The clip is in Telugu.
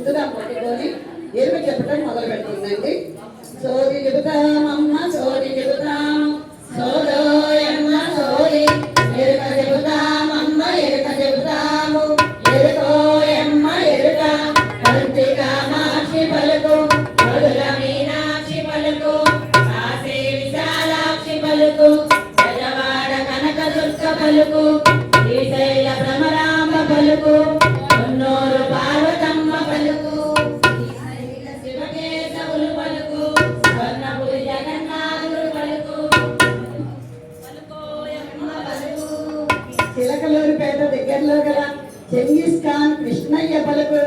ముందుగా పట్టుకొని ఎరుపు చెప్పడం మొదలు పెడుతుందండి సోది చెబుతామమ్మ సోది చెబుతాం సోదోయమ్మ సోది ఎరుక చెబుతామమ్మ ఎరుక చెబుతాము ఎరుకోయమ్మ ఎరుక దుర్గ పలుకు శ్రీశైల భ్రమరామ పలుకు కొన్నూరు పార్వతమ్మ పలుకు శివకేశవులు పలుకు స్వర్ణపురి జగన్నాథుడు పలుకు చిలకలూరుపేట దగ్గరలో గల చెంగిస్ ఖాన్ కృష్ణయ్య పలుకు.